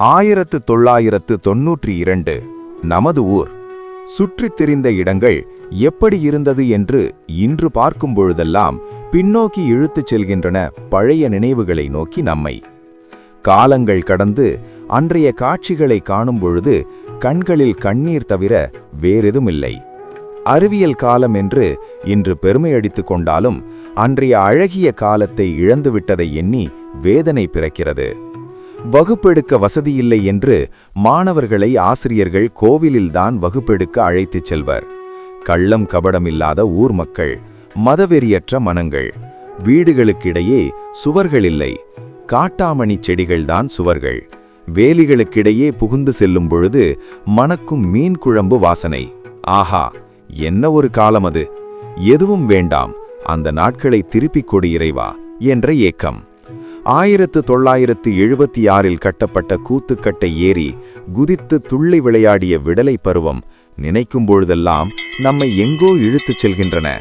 ஆயிரத்து தொள்ளாயிரத்து தொன்னூற்றி இரண்டு நமது ஊர். சுற்றித் திரிந்த இடங்கள் எப்படி இருந்தது என்று இன்று பார்க்கும் பொழுதெல்லாம் பின்னோக்கி இழுத்துச் செல்கின்றன பழைய நினைவுகளை நோக்கி நம்மை. காலங்கள் கடந்து அன்றைய காட்சிகளை காணும் பொழுது கண்களில் கண்ணீர் தவிர வேறெதுமில்லை. அறிவியல் காலம் என்று இன்று பெருமையடித்துக் கொண்டாலும் அன்றைய அழகிய காலத்தை இழந்துவிட்டதை எண்ணி வேதனை பிறக்கிறது. வகுப்பெடுக்க வசதியில்லை என்று மாணவர்களை ஆசிரியர்கள் கோவிலில்தான் வகுப்பெடுக்க அழைத்துச் செல்வர். கள்ளம் கபடமில்லாத ஊர் மக்கள் மதவெறியற்ற மனங்கள் வீடுகளுக்கிடையே சுவர்கள் இல்லை காட்டாமணி செடிகள்தான் சுவர்கள். வேலிகளுக்கிடையே புகுந்து செல்லும் பொழுது மணக்கும் மீன் குழம்பு வாசனை. ஆஹா என்ன ஒரு காலம் அது எதுவும் வேண்டாம் அந்த நாட்களை திருப்பிக் கொடு இறைவா என்ற ஏக்கம். ஆயிரத்து தொள்ளாயிரத்து எழுபத்தி ஆறில் கட்டப்பட்ட கூத்துக்கட்டை ஏறி குதித்து துள்ளி விளையாடிய விடலை பருவம் நினைக்கும் பொழுதெல்லாம் நம்மை எங்கோ இழுத்துச் செல்கின்றன.